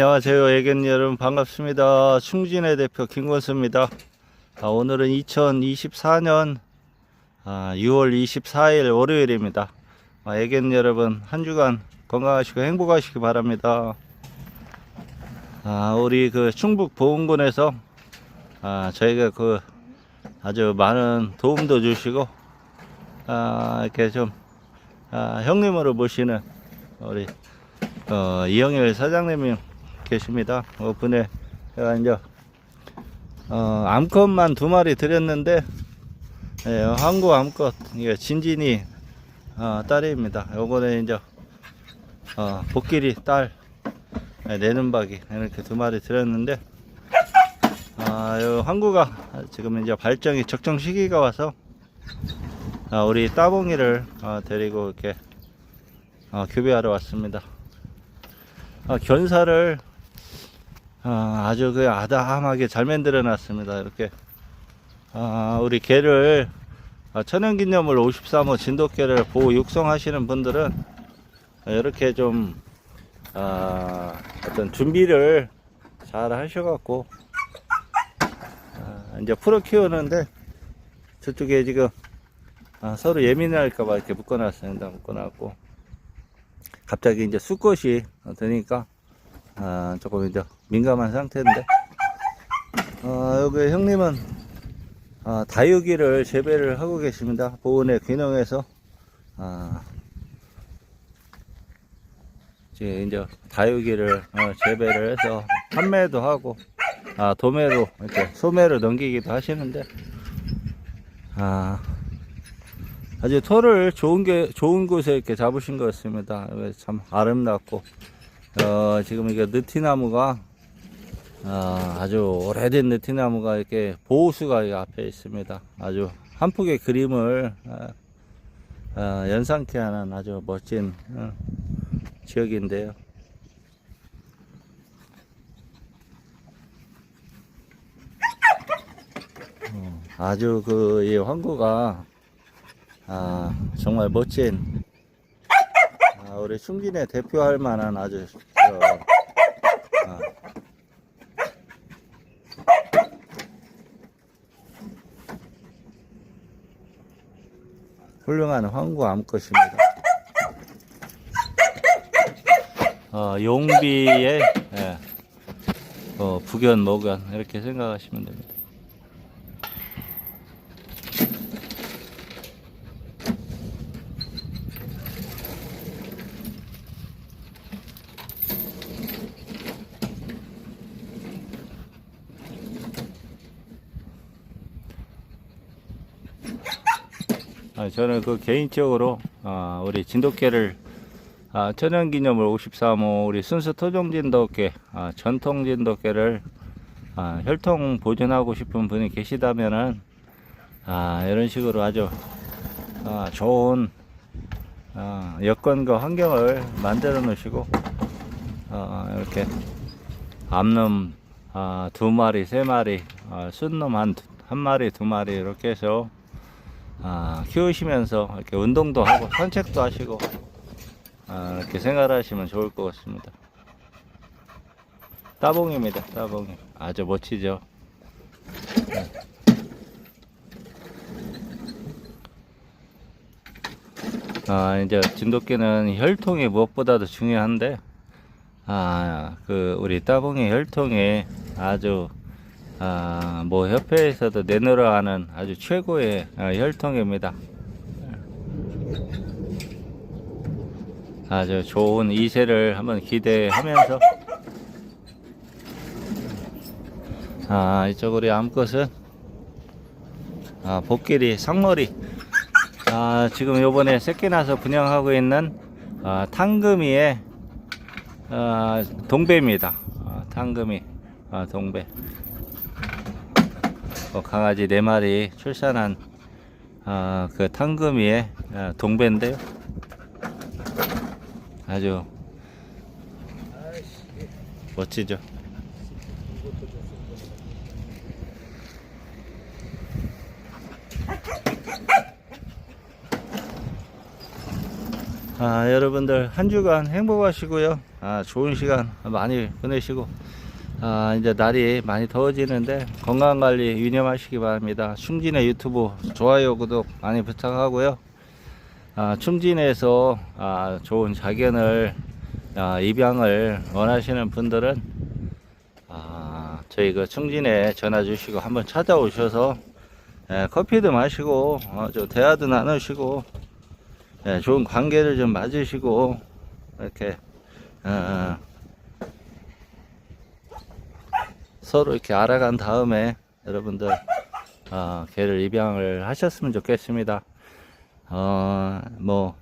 안녕하세요. 애견 여러분 반갑습니다. 충진의 대표 김건수입니다. 아, 오늘은 2024년 6월 24일 월요일입니다. 아, 애견 여러분 한 주간 건강하시고 행복하시기 바랍니다. 아, 우리 그 충북 보은군에서 아, 저희가 그 아주 많은 도움도 주시고 아, 이렇게 좀 아, 형님으로 모시는 우리 어, 이영일 사장님이 계십니다. 어, 분에 제가 이제 어, 암컷만 두 마리 드렸는데 예, 한국 암컷 이게 진진이 어, 딸입니다. 요거는 이제 어, 복길이 딸 예, 내는 박이 이렇게 두 마리 드렸는데 아, 요 항구가 지금 이제 발정이 적정 시기가 와서 아, 우리 따봉이를 어, 데리고 이렇게 어, 교배하러 왔습니다. 아, 견사를 아, 아주 그 아담하게 잘 만들어 놨습니다. 이렇게 아, 우리 개를 아, 천연기념물 53호 진돗개를 보호 육성하시는 분들은 이렇게 좀 아, 어떤 준비를 잘 하셔갖고 아, 이제 풀어 키우는데 저쪽에 지금 아, 서로 예민할까봐 이렇게 묶어놨습니다. 묶어놨고 갑자기 이제 수컷이 되니까 아, 조금 이제 민감한 상태인데 어, 여기 형님은 아, 다육이를 재배를 하고 계십니다. 보은의 귀농에서 아, 이제 이제 다육이를 어, 재배를 해서 판매도 하고 아, 도매로 이렇게 소매로 넘기기도 하시는데 아, 아주 토를 좋은 게 좋은 곳에 이렇게 잡으신 것 같습니다. 참 아름답고 어, 지금 이게 느티나무가 어, 아주 오래된 느티나무가 이렇게 보호수가 이 앞에 있습니다. 아주 한 폭의 그림을 어, 어, 연상케 하는 아주 멋진 어, 지역인데요. 어, 아주 그 이 황구가 아, 정말 멋진, 아, 우리 충진에 대표할 만한 아주, 어, 아, 훌륭한 황구 암컷입니다. 어, 용비의, 예, 어, 부견, 모견, 이렇게 생각하시면 됩니다. 아, 저는 그 개인적으로 아, 우리 진돗개를 아, 천연기념물 53호 우리 순수 토종 진돗개 아, 전통 진돗개를 아, 혈통 보존하고 싶은 분이 계시다면은 아, 이런 식으로 아주 아, 좋은 아, 여건과 환경을 만들어 놓으시고 아, 이렇게 암놈 아, 두 마리 세 마리 아, 순놈 한, 두- 한 마리 두 마리 이렇게 해서 아, 키우시면서 이렇게 운동도 하고 산책도 하시고 아, 이렇게 생활하시면 좋을 것 같습니다. 따봉입니다. 따봉이 아주 멋지죠. 네. 아, 이제 진돗개는 혈통이 무엇보다도 중요한데 아, 그 우리 따봉이 혈통이 아주 아, 뭐 협회에서도 내놓으라 하는 아주 최고의 아, 혈통입니다. 아주 좋은 이세를 한번 기대하면서 아, 이쪽 우리 암컷은 아, 복길이 상머리 아, 지금 요번에 새끼 나서 분양하고 있는 아, 탕금이의 아, 동배입니다. 아, 탕금이 아, 동배 어, 강아지 네 마리 출산한 아, 그 탕금이의 아, 동배인데요. 아주 멋지죠. 아, 여러분들 한 주간 행복하시고요. 아, 좋은 시간 많이 보내시고 아, 이제 날이 많이 더워지는데 건강 관리 유념하시기 바랍니다. 충진의 유튜브 좋아요 구독 많이 부탁하고요. 아, 충진에서 아, 좋은 자견을 아, 입양을 원하시는 분들은 아, 저희 그 충진에 전화 주시고 한번 찾아오셔서 예, 커피도 마시고 어, 저 대화도 나누시고 예, 좋은 관계를 좀 맺으시고 이렇게 어, 서로 이렇게 알아간 다음에 여러분들 어, 개를 입양을 하셨으면 좋겠습니다. 어, 뭐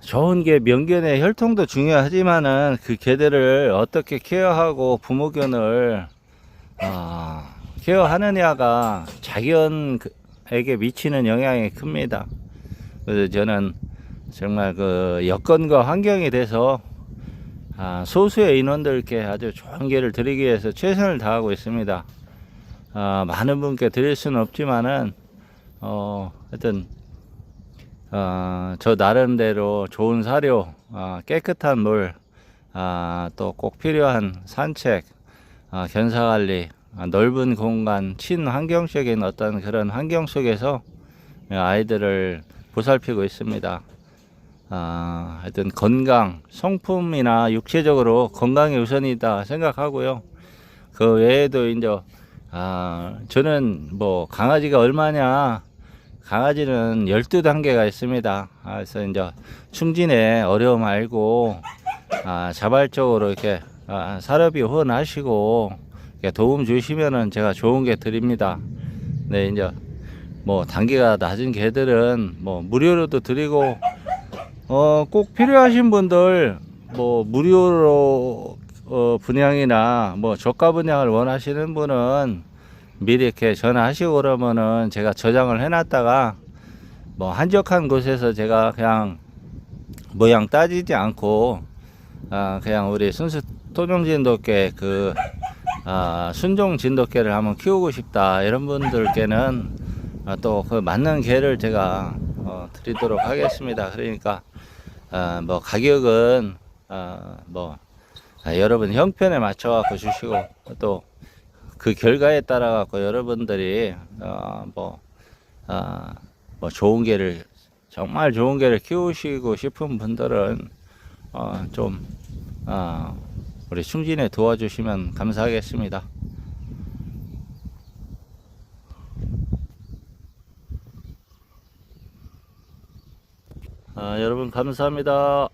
좋은 게 명견의 혈통도 중요하지만은 그 개들을 어떻게 케어하고 부모견을 어, 케어하느냐가 자견에게 미치는 영향이 큽니다. 그래서 저는 정말 그 여건과 환경이 돼서 아, 소수의 인원들께 아주 좋은 기회를 드리기 위해서 최선을 다하고 있습니다. 아, 많은 분께 드릴 수는 없지만은 어, 하여튼 어, 저 나름대로 좋은 사료, 아, 깨끗한 물, 아, 또 꼭 필요한 산책, 아, 견사관리, 아, 넓은 공간, 친환경적인 어떤 그런 환경 속에서 아이들을 보살피고 있습니다. 아, 하여튼 건강, 성품이나 육체적으로 건강이 우선이다 생각하고요. 그 외에도 이제 아, 저는 뭐 강아지가 얼마냐 강아지는 12단계가 있습니다. 아, 그래서 이제 충진에 어려움 알고 아, 자발적으로 이렇게 아, 사료비 후원하시고 도움 주시면은 제가 좋은 게 드립니다. 네, 이제 뭐 단계가 낮은 개들은 뭐 무료로도 드리고 어, 꼭 필요하신 분들 뭐 무료로 어, 분양이나 뭐 저가 분양을 원하시는 분은 미리 이렇게 전화하시고 그러면은 제가 저장을 해놨다가 뭐 한적한 곳에서 제가 그냥 모양 따지지 않고 아 그냥 우리 순수 토종 진돗개 그 아, 순종 진돗개를 한번 키우고 싶다 이런 분들께는 아, 또그 맞는 개를 제가 어, 드리도록 하겠습니다. 그러니까 아, 뭐 가격은 아, 뭐 아, 여러분 형편에 맞춰 갖고 주시고 또 그 결과에 따라 갖고 여러분들이 어, 뭐, 좋은 개를 정말 좋은 개를 키우시고 싶은 분들은 어, 좀 어, 우리 충진에 도와주시면 감사하겠습니다. 아, 여러분 감사합니다.